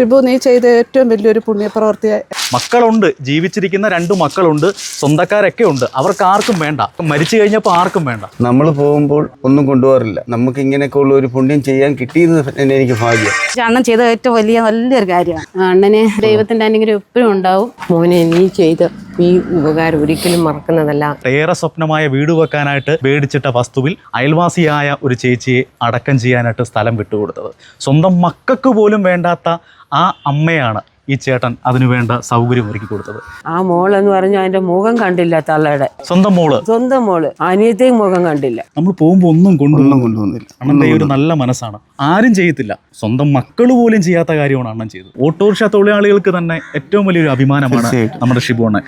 ഷിബു നീ ചെയ്ത ഏറ്റവും വലിയൊരു പുണ്യപ്രവർത്തിയായി മക്കളുണ്ട് ജീവിച്ചിരിക്കുന്ന രണ്ട് മക്കളുണ്ട് സ്വന്തക്കാരൊക്കെ ഉണ്ട്. അവർക്ക് ആർക്കും വേണ്ട. മരിച്ചു കഴിഞ്ഞപ്പോൾ ആർക്കും വേണ്ട. നമ്മൾ പോകുമ്പോൾ ഒന്നും കൊണ്ടുപോകാറില്ല. നമുക്ക് ഇങ്ങനെയൊക്കെ ഉള്ള ഒരു പുണ്യം ചെയ്യാൻ കിട്ടിയത് തന്നെ എനിക്ക് ഭാഗ്യം. അണ്ണൻ ചെയ്ത ഏറ്റവും വലിയ നല്ലൊരു കാര്യമാണ്. അണ്ണനെ ദൈവത്തിന്റെ അനുഗ്രഹം എപ്പോഴും ഉണ്ടാവും. മോനെ നീ ചെയ്ത ഈ ഉപകാരം ഒരിക്കലും മറക്കുന്നതല്ല. ഏറെ സ്വപ്നമായ വീട് വെക്കാനായിട്ട് മേടിച്ചിട്ട വസ്തുവിൽ അയൽവാസിയായ ഒരു ചേച്ചിയെ അടക്കം ചെയ്യാനായിട്ട് സ്ഥലം വിട്ടുകൊടുത്തത്. സ്വന്തം മക്കൾക്ക് പോലും വേണ്ടാത്ത ആ അമ്മയാണ് ഈ ചേട്ടൻ അതിനു വേണ്ട സൗകര്യം ഒരുക്കി കൊടുത്തത്. ആ മോൾ എന്ന് പറഞ്ഞാൽ അതിന്റെ മുഖം കണ്ടില്ല തള്ളയുടെ. സ്വന്തം മോൾ? സ്വന്തം മോൾ. അനിയത്തെയും മുഖം കണ്ടില്ല. നമ്മൾ പോകുമ്പോൾ ഒന്നും കൊണ്ടൊന്നും കൊണ്ടുവന്നില്ല. അണ്ണന്റെ ഒരു നല്ല മനസ്സാണ്. ആരും ചെയ്യത്തില്ല. സ്വന്തം മക്കൾ പോലും ചെയ്യാത്ത കാര്യമാണ് അണ്ണൻ ചെയ്തത്. ഓട്ടോറിക്ഷ തൊഴിലാളികൾക്ക് തന്നെ ഏറ്റവും വലിയൊരു അഭിമാനമാണ് നമ്മുടെ ഷിബു അണ്ണൻ.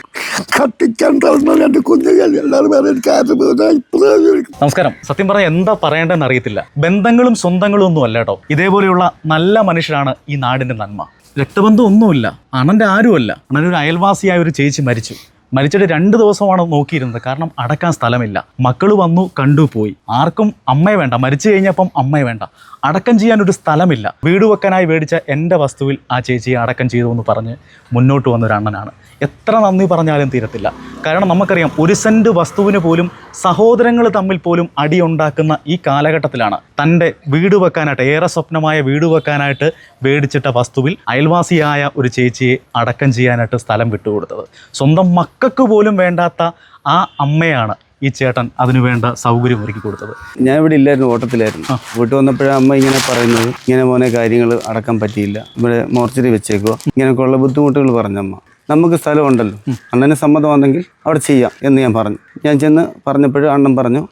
നമസ്കാരം. സത്യം പറഞ്ഞാൽ എന്താ പറയേണ്ടതെന്ന് അറിയത്തില്ല. ബന്ധങ്ങളും സ്വന്തങ്ങളും ഒന്നും അല്ല കേട്ടോ. ഇതേപോലെയുള്ള നല്ല മനുഷ്യരാണ് ഈ നാടിന്റെ നന്മ. രക്തബന്ധം ഒന്നുമില്ല അണന്റെ ആരുമല്ല അണ്ണനൊരു അയൽവാസിയായ ഒരു ചേച്ചി മരിച്ചു. മരിച്ചിട്ട് രണ്ട് ദിവസമാണ് നോക്കിയിരുന്നത്. കാരണം അടക്കാൻ സ്ഥലമില്ല. മക്കൾ വന്നു കണ്ടു പോയി. ആർക്കും അമ്മയെ വേണ്ട. മരിച്ചു കഴിഞ്ഞപ്പം അമ്മയെ വേണ്ട. അടക്കം ചെയ്യാൻ ഒരു സ്ഥലമില്ല. വീട് വെക്കാനായി മേടിച്ച എന്റെ വസ്തുവിൽ ആ ചേച്ചിയെ അടക്കം ചെയ്തു എന്ന് പറഞ്ഞ് മുന്നോട്ട് വന്ന ഒരു അണ്ണനാണ്. എത്ര നന്ദി പറഞ്ഞാലും തീരത്തില്ല. കാരണം നമുക്കറിയാം ഒരു സെന്റ് വസ്തുവിന് പോലും സഹോദരങ്ങൾ തമ്മിൽ പോലും അടിയുണ്ടാക്കുന്ന ഈ കാലഘട്ടത്തിലാണ് തന്റെ വീട് വെക്കാനായിട്ട് ഏറെ സ്വപ്നമായ വീട് വെക്കാനായിട്ട് മേടിച്ചിട്ട വസ്തുവിൽ അയൽവാസിയായ ഒരു ചേച്ചിയെ അടക്കം ചെയ്യാനായിട്ട് സ്ഥലം വിട്ടുകൊടുത്തത്. സ്വന്തം മക്കൾക്ക് പോലും വേണ്ടാത്ത ആ അമ്മയാണ് ഈ ചേട്ടൻ അതിനു വേണ്ട സൗകര്യം ഒരുക്കി കൊടുത്തത്? ഞാൻ ഇവിടെ ഇല്ലായിരുന്നു ഓട്ടത്തിലായിരുന്നു. വീട്ടിൽ വന്നപ്പോഴാണ് അമ്മ ഇങ്ങനെ പറയുന്നത് ഇങ്ങനെ മോനെ കാര്യങ്ങൾ അടക്കാൻ പറ്റിയില്ല ഇവിടെ മോർച്ചറി വെച്ചേക്കോ. ഇങ്ങനെയൊക്കെയുള്ള ബുദ്ധിമുട്ടുകൾ പറഞ്ഞമ്മ നമുക്ക് സ്ഥലമുണ്ടല്ലോ അണ്ണന് സമ്മതമാണെങ്കിൽ അവിടെ ചെയ്യാം എന്ന് ഞാൻ പറഞ്ഞു. ഞാൻ ചെന്ന് പറഞ്ഞപ്പോഴും അണ്ണൻ പറഞ്ഞു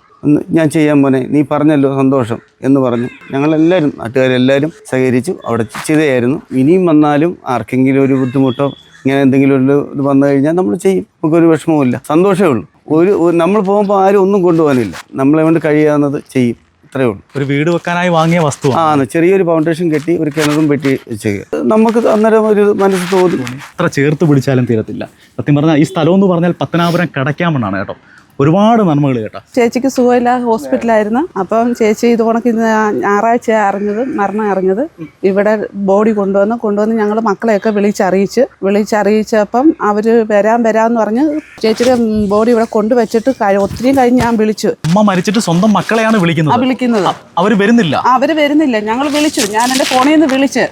ഞാൻ ചെയ്യാൻ മോനെ നീ പറഞ്ഞല്ലോ സന്തോഷം എന്ന് പറഞ്ഞു. ഞങ്ങളെല്ലാവരും നാട്ടുകാരെല്ലാവരും സഹകരിച്ചു അവിടെ ചെയ്തതായിരുന്നു ഇനിയും വന്നാലും ആർക്കെങ്കിലും ഒരു ബുദ്ധിമുട്ടോ ഇങ്ങനെ എന്തെങ്കിലും ഒരു ഇത് വന്നു കഴിഞ്ഞാൽ നമ്മൾ ചെയ്യും. നമുക്കൊരു വിഷമവുമില്ല സന്തോഷമേ ഉള്ളൂ. ഒരു നമ്മൾ പോകുമ്പോൾ ആരും ഒന്നും കൊണ്ടുപോകാനില്ല. നമ്മളെ കൊണ്ട് കഴിയാവുന്നത് ചെയ്യും. ഇത്രയേ ഉള്ളൂ. ഒരു വീട് വെക്കാനായി വാങ്ങിയ വസ്തു ആ ചെറിയൊരു ഫൗണ്ടേഷൻ കെട്ടി ഒരു കിണറും വെട്ടി ചെയ്യുക നമുക്ക് അന്നേരം ഒരു മനസ്സ് തോന്നി. ഇത്ര ചേർത്ത് പിടിച്ചാലും തീരത്തില്ല. സത്യം പറഞ്ഞാൽ ഈ സ്ഥലം എന്ന് പറഞ്ഞാൽ പത്തനാപുരം കടയ്ക്കാമെന്നാണ് കേട്ടോ. ഒരുപാട് നന്മകൾ കേട്ടോ. ചേച്ചിക്ക് സുഖമില്ല ഹോസ്പിറ്റലായിരുന്നു അപ്പം ചേച്ചി ഇത് കണക്ക് ഇന്ന് ഞായറാഴ്ച അറിഞ്ഞത് മരണം അറിഞ്ഞത്. ഇവിടെ ബോഡി കൊണ്ടുവന്ന്. കൊണ്ടുവന്ന് ഞങ്ങൾ മക്കളെയൊക്കെ വിളിച്ചറിയിച്ച് വിളിച്ചറിയിച്ചപ്പം അവർ വരാൻ വരാമെന്ന് പറഞ്ഞ് ചേച്ചിയുടെ ബോഡി ഇവിടെ കൊണ്ടുവച്ചിട്ട് ഒത്തിരി കഴിഞ്ഞ് ഞാൻ വിളിച്ചു. അമ്മ മരിച്ചിട്ട് സ്വന്തം മക്കളെയാണ് വിളിക്കുന്നത്. വിളിക്കുന്നത്. അവർ വരുന്നില്ല. അവർ വരുന്നില്ല. ഞങ്ങൾ വിളിച്ചു. ഞാൻ എന്റെ ഫോണിൽ നിന്ന് വിളിച്ച്.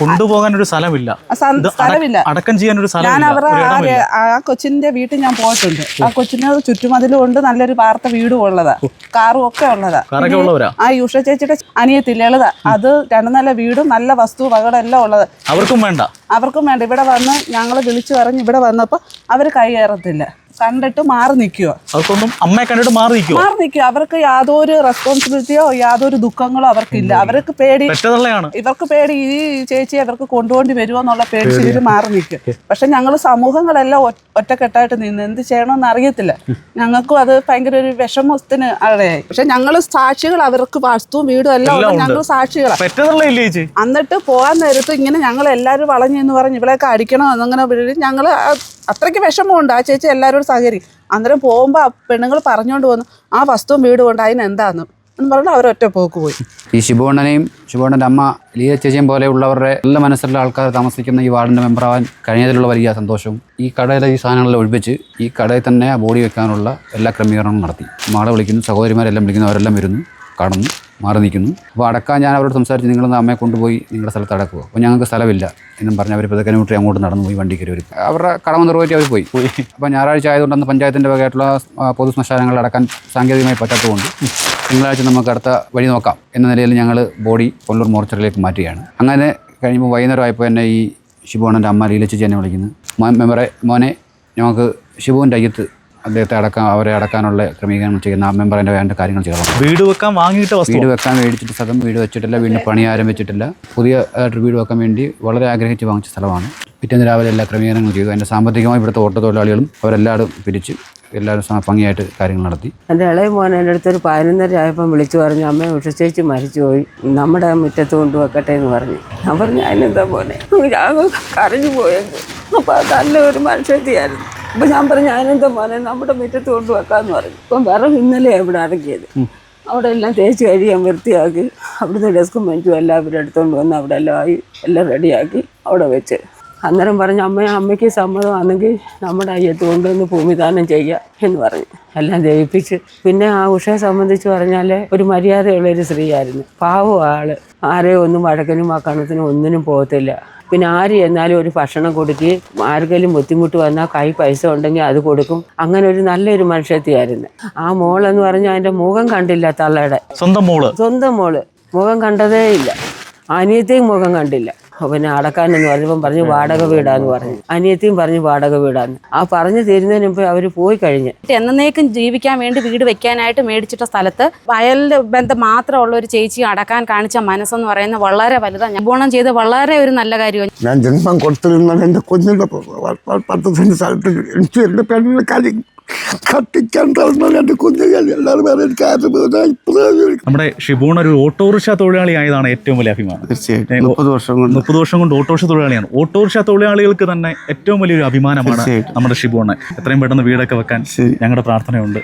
കൊണ്ടുപോകാൻ ഒരു സ്ഥലമില്ല. സ്ഥലമില്ല. അടക്കം ചെയ്യാൻ ഒരു സ്ഥലം ഞാൻ അവർ ആ കൊച്ചിന്റെ കൊച്ചിന്റെ വീട്ടിൽ ഞാൻ പോയിട്ടുണ്ട്. ആ കൊച്ചിന് ചുറ്റുമതിലും ഉണ്ട് നല്ലൊരു പാർത്ത വീടും ഉള്ളതാ. കാറും ഒക്കെ ഉള്ളതാ. ആ യൂഷ ചേച്ചിയുടെ അനിയത്തി ലളിത. അത് രണ്ട് നല്ല വീടും നല്ല വസ്തു വകടെല്ലാം ഉള്ളത്. അവർക്കും വേണ്ട. അവർക്കും വേണ്ട. ഇവിടെ വന്ന് ഞങ്ങൾ വിളിച്ചു പറഞ്ഞ് ഇവിടെ വന്നപ്പോൾ അവർ കൈയേറത്തില്ല. കണ്ടിട്ട് മാറി നിൽക്കുക അവർക്കൊന്നും അമ്മയെ കണ്ടിട്ട് മാറി നിൽക്കുക മാറി നിൽക്കുക അവർക്ക് യാതൊരു റെസ്പോൺസിബിലിറ്റിയോ യാതൊരു ദുഃഖങ്ങളോ അവർക്കില്ല. അവർക്ക് പേടി ഇവർക്ക് പേടി ഈ ചേച്ചി അവർക്ക് കൊണ്ടുപോണ്ടി വരുമോ എന്നുള്ള പേടി ശരി മാറി നിൽക്കും പക്ഷെ ഞങ്ങൾ സമൂഹങ്ങളെല്ലാം ഒറ്റക്കെട്ടായിട്ട് നിന്ന് എന്ത് ചെയ്യണമെന്ന് അറിയത്തില്ല. ഞങ്ങൾക്കും അത് ഭയങ്കര ഒരു വിഷമത്തിന് അവിടെയായി പക്ഷെ ഞങ്ങൾ സാക്ഷികൾ അവർക്ക് വസ്തുവും വീടും എല്ലാം. ഞങ്ങൾ സാക്ഷികളാണ് എന്നിട്ട് പോകാൻ നേരത്ത് ഇങ്ങനെ ഞങ്ങൾ എല്ലാവരും വളഞ്ഞു എന്ന് പറഞ്ഞ് ഇവളെയൊക്കെ അടിക്കണം? എന്നങ്ങനെ ഞങ്ങൾ അത്രയ്ക്ക് വിഷമമുണ്ട്. ആ ചേച്ചി എല്ലാവരോടും സഹകരി അന്നേരം പോകുമ്പോൾ ആ പെണ്ണുങ്ങൾ പറഞ്ഞുകൊണ്ട് വന്നു ആ വസ്തുവും വീട് കൊണ്ട് അതിനെന്താന്ന് എന്ന് പറഞ്ഞാൽ അവരൊറ്റ പോക്ക് പോയി. ഈ ശിവണ്ണനെയും ശിവണ്ണന്റെ അമ്മ ലീല ചേച്ചിയും പോലെയുള്ളവരുടെ നല്ല മനസ്സിലുള്ള ആൾക്കാർ താമസിക്കുന്ന ഈ വാർഡിന്റെ മെമ്പറാവാൻ കഴിഞ്ഞതിലുള്ള വലിയ സന്തോഷവും ഈ കടയിലെ ഈ സാധനങ്ങളെല്ലാം ഒഴിപ്പിച്ച് ഈ കടയിൽ തന്നെ ബോഡി വെക്കാനുള്ള എല്ലാ ക്രമീകരണവും നടത്തി. മാളെ വിളിക്കുന്നു സഹോദരിമാരെല്ലാം വിളിക്കുന്നു അവരെല്ലാം വരുന്നു കാണുന്നു. മാറി നിൽക്കുന്നു. അപ്പോൾ അടക്കാൻ ഞാൻ അവരോട് സംസാരിച്ച് നിങ്ങളൊന്ന് അമ്മയെ കൊണ്ടുപോയി നിങ്ങളുടെ സ്ഥലത്ത് അടക്കുക. അപ്പോൾ ഞങ്ങൾക്ക് സ്ഥലമില്ല എന്നും പറഞ്ഞ് അവർ പതുക്കെ കിലോമീറ്റർ അങ്ങോട്ട് നടന്നു പോയി വണ്ടി കയറി വരും അവരുടെ കടമ നിറവേറ്റി അവർ പോയി. അപ്പോൾ ഞായറാഴ്ച ആയതുകൊണ്ട് അന്ന് പഞ്ചായത്തിന്റെ വകയായിട്ടുള്ള പൊതു ശ്മശാനങ്ങൾ അടക്കാൻ സാങ്കേതികമായി പറ്റാത്തതുകൊണ്ട് തിങ്കളാഴ്ച നമുക്ക് അടുത്ത വഴി നോക്കാം എന്ന നിലയിൽ ഞങ്ങൾ ബോഡി കൊല്ലൂർ മോർച്ചറിലേക്ക് മാറ്റുകയാണ്. അങ്ങനെ കഴിയുമ്പോൾ വൈകുന്നേരം ആയപ്പോൾ എന്നെ ഈ ശിബുവാണന്റെ അമ്മ ലീലച്ചി എന്നെ വിളിക്കുന്നു. മെമ്പറെ മോനെ ഞങ്ങൾക്ക് ശിവുവിന്റെ അയ്യത്ത് അദ്ദേഹത്തെ അടക്കാൻ അവരെ അടക്കാനുള്ള ക്രമീകരണം ചെയ്യുന്ന ആ മെമ്പറിന്റെ വേണ്ട കാര്യങ്ങൾ ചെയ്യണം വീട് വെക്കാൻ വാങ്ങിയിട്ട് വസ്തു? വീട് വെക്കാൻ മേടിച്ചിട്ട് സ്ഥലം വീട് വെച്ചിട്ടില്ല വീണ്ടും പണി ആരംഭിച്ചിട്ടില്ല പുതിയ വീട് വെക്കാൻ വേണ്ടി വളരെ ആഗ്രഹിച്ച് വാങ്ങിച്ച സ്ഥലമാണ്. പിറ്റേന്ന് രാവിലെ എല്ലാ ക്രമീകരണങ്ങളും ചെയ്തു. അതിന്റെ സാമ്പത്തികമായി ഇവിടുത്തെ ഓട്ടത്തൊഴിലാളികളും അവരെല്ലാവരും പിരിച്ച് എല്ലാവരും ഭംഗിയായിട്ട് കാര്യങ്ങൾ നടത്തി. എന്റെ ഇളയ മോൻ എന്റെ അടുത്ത് ഒരു പതിനൊന്നര ആയപ്പം വിളിച്ചു പറഞ്ഞു അമ്മ ഉഷച്ചേച്ചി മരിച്ചുപോയി നമ്മുടെ മുറ്റത്ത് കൊണ്ട് വെക്കട്ടെ എന്ന് പറഞ്ഞു. ഞാൻ പറഞ്ഞു അതിനെന്താ പോലെ ഞാൻ കരഞ്ഞു പോയത് അപ്പോൾ അത് നല്ല ഒരു മനുഷ്യത്തിയായിരുന്നു അപ്പം ഞാൻ പറഞ്ഞു അതിനെന്താ മോനെ നമ്മുടെ മുറ്റത്ത് കൊണ്ട് വെക്കാമെന്ന് പറഞ്ഞു. ഇപ്പം വിറക് ഇന്നലെയാണ് ഇവിടെ അടക്കിയത്. അവിടെ എല്ലാം തേച്ച് കഴിയാൻ വൃത്തിയാക്കി. അവിടുത്തെ ഡെസ്കും ബെഞ്ചും എല്ലാം ഇവരെ എടുത്തുകൊണ്ട് വന്ന് അവിടെ എല്ലാം ആയി എല്ലാം റെഡിയാക്കി അവിടെ വെച്ച്. അന്നേരം പറഞ്ഞു അമ്മ അമ്മയ്ക്ക് സമ്മതമാണെങ്കിൽ നമ്മുടെ അയ്യത്ത് കൊണ്ടുവന്ന് ഭൂമിദാനം ചെയ്യുക എന്ന് പറഞ്ഞു. എല്ലാം ദയിപ്പിച്ച് പിന്നെ ആ ഉഷയെ സംബന്ധിച്ച് പറഞ്ഞാൽ ഒരു മര്യാദയുള്ള ഒരു സ്ത്രീയായിരുന്നു. പാവം ആൾ. ആരെയും ഒന്നും ആ കണത്തിനും ഒന്നിനും പോകത്തില്ല. പിന്നെ ആര് ചെന്നാലും ഒരു ഭക്ഷണം കൊടുക്കുകയും ആർക്കെങ്കിലും ബുദ്ധിമുട്ട് വന്നാൽ കൈ പൈസ ഉണ്ടെങ്കിൽ അത് കൊടുക്കും. അങ്ങനെ ഒരു നല്ലൊരു മനുഷ്യത്തിയായിരുന്നു. ആ മോളെന്ന് പറഞ്ഞാൽ അതിന്റെ മുഖം കണ്ടില്ല തള്ളയുടെ. സ്വന്തം മോൾ. സ്വന്തം മോൾ. മുഖം കണ്ടതേ ഇല്ല. അനിയത്തെയും മുഖം കണ്ടില്ല. പിന്നെ അടക്കാനെന്ന് പറഞ്ഞപ്പം പറഞ്ഞു വാടക വീടാന്ന് പറഞ്ഞു. അനിയത്തിയും പറഞ്ഞു വാടക വീടാന്ന്. ആ പറഞ്ഞു തീരുന്നതിന് മുമ്പ് അവർ പോയി കഴിഞ്ഞ്. എന്നേക്കും ജീവിക്കാൻ വേണ്ടി വീട് വെക്കാനായിട്ട് മേടിച്ചിട്ട സ്ഥലത്ത് വയലിൽ ബന്ധം മാത്രമുള്ള ഒരു ചേച്ചി അടക്കാൻ കാണിച്ച മനസ്സെന്ന് പറയുന്നത് വളരെ വലുതാണ് ഞാൻ ചെയ്ത് വളരെ ഒരു നല്ല കാര്യമാണ് ഞാൻ ജന്മം കൊടുത്തിരുന്നത് എന്റെ കുഞ്ഞിന്റെ പ- പത്ത് സെന്റ് സ്ഥലത്ത് എനിക്ക് എന്റെ പെണ്ണിനെ കാര്യം നമ്മുടെ ഷിബൂൺ ഒരു ഓട്ടോറിക്ഷ തൊഴിലാളി ആയതാണ് ഏറ്റവും വലിയ അഭിമാനം. തീർച്ചയായിട്ടും. മുപ്പത് വർഷം കൊണ്ട്. മുപ്പത് വർഷം കൊണ്ട് ഓട്ടോറിക്ഷ തൊഴിലാളിയാണ്. ഓട്ടോറിക്ഷ തൊഴിലാളികൾക്ക് തന്നെ ഏറ്റവും വലിയൊരു അഭിമാനമാണ് നമ്മുടെ ഷിബൂണ്. എത്രയും പെട്ടെന്ന് വീടൊക്കെ വെക്കാൻ. ഞങ്ങളുടെ പ്രാർത്ഥനയുണ്ട്.